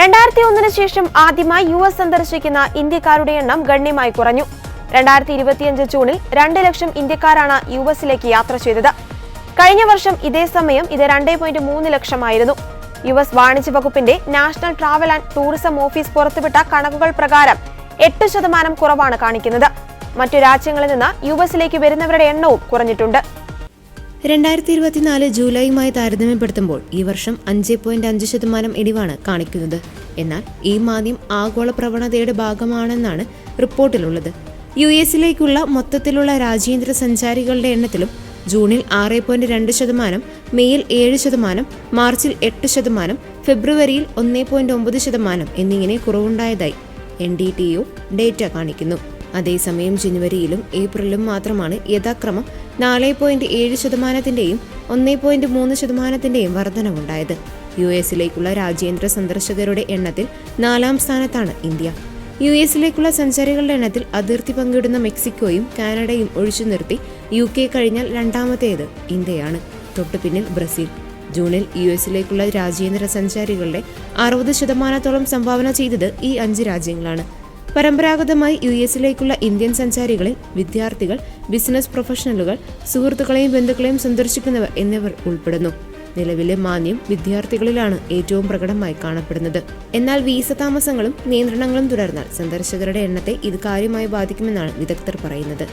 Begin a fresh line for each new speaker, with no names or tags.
രണ്ടായിരത്തി ഒന്നിന് ശേഷം ആദ്യമായി യു എസ് സന്ദർശിക്കുന്ന ഇന്ത്യക്കാരുടെ എണ്ണം ഗണ്യമായി കുറഞ്ഞു. രണ്ടായിരത്തി ഇരുപത്തിയഞ്ച് ജൂണിൽ രണ്ട് ലക്ഷം ഇന്ത്യക്കാരാണ് യു എസിലേക്ക് യാത്ര ചെയ്തത്. കഴിഞ്ഞ വർഷം ഇതേ സമയം ഇത് രണ്ടേ പോയിന്റ് മൂന്ന് ലക്ഷമായിരുന്നു. യു എസ് വാണിജ്യ വകുപ്പിന്റെ national travel and tourism office പുറത്തുവിട്ട കണക്കുകൾ പ്രകാരം എട്ട് ശതമാനം കുറവാണ് കാണിക്കുന്നത്. മറ്റു രാജ്യങ്ങളിൽ നിന്ന് യു എസിലേക്ക് വരുന്നവരുടെ എണ്ണവും കുറഞ്ഞിട്ടുണ്ട്.
രണ്ടായിരത്തി ഇരുപത്തിനാല് ജൂലൈയുമായി താരതമ്യപ്പെടുത്തുമ്പോൾ ഈ വർഷം അഞ്ച് പോയിന്റ് അഞ്ച് ശതമാനം ഇടിവാണ് കാണിക്കുന്നത്. എന്നാൽ ഈ മാന്ദ്യം ആഗോള പ്രവണതയുടെ ഭാഗമാണെന്നാണ് റിപ്പോർട്ടിലുള്ളത്. യു എസിലേക്കുള്ള മൊത്തത്തിലുള്ള രാജ്യാന്തര സഞ്ചാരികളുടെ എണ്ണത്തിലും ജൂണിൽ ആറ് പോയിന്റ് രണ്ട് ശതമാനം മെയ്യിൽ ഏഴ് ശതമാനം മാർച്ചിൽ എട്ട് ശതമാനം ഫെബ്രുവരിയിൽ ഒന്ന് പോയിന്റ് ഒമ്പത് ശതമാനം എന്നിങ്ങനെ കുറവുണ്ടായതായി N D T U data കാണിക്കുന്നു. അതേസമയം ജനുവരിയിലും ഏപ്രിലും മാത്രമാണ് യഥാക്രമം നാല് പോയിന്റ് ഏഴ് ശതമാനത്തിന്റെയും ഒന്ന് പോയിന്റ് മൂന്ന് ശതമാനത്തിന്റെയും വർധനവുണ്ടായത്. യു എസിലേക്കുള്ള രാജ്യാന്തര സന്ദർശകരുടെ എണ്ണത്തിൽ നാലാം സ്ഥാനത്താണ് ഇന്ത്യ. യു എസിലേക്കുള്ള സഞ്ചാരികളുടെ എണ്ണത്തിൽ അതിർത്തി പങ്കിടുന്ന മെക്സിക്കോയും കാനഡയും ഒഴിച്ചു നിർത്തി യു കെ കഴിഞ്ഞാൽ രണ്ടാമത്തേത് ഇന്ത്യയാണ്. തൊട്ടുപിന്നിൽ ബ്രസീൽ. ജൂണിൽ യു എസിലേക്കുള്ള രാജ്യാന്തര സഞ്ചാരികളുടെ അറുപത് ശതമാനത്തോളം സംഭാവന ചെയ്തത് ഈ അഞ്ച് രാജ്യങ്ങളാണ്. പരമ്പരാഗതമായി യു എസിലേക്കുള്ള ഇന്ത്യൻ സഞ്ചാരികളിൽ വിദ്യാർത്ഥികൾ ബിസിനസ് പ്രൊഫഷണലുകൾ സുഹൃത്തുക്കളെയും ബന്ധുക്കളെയും സന്ദർശിക്കുന്നവർ എന്നിവർ ഉൾപ്പെടുന്നു. നിലവിലെ മാന്യം വിദ്യാർത്ഥികളിലാണ് ഏറ്റവും പ്രകടമായി കാണപ്പെടുന്നത്. എന്നാൽ വീസ താമസങ്ങളും നിയന്ത്രണങ്ങളും തുടർന്നാൽ സന്ദർശകരുടെ എണ്ണത്തെ ഇത് കാര്യമായി ബാധിക്കുമെന്നാണ് വിദഗ്ധർ പറയുന്നത്.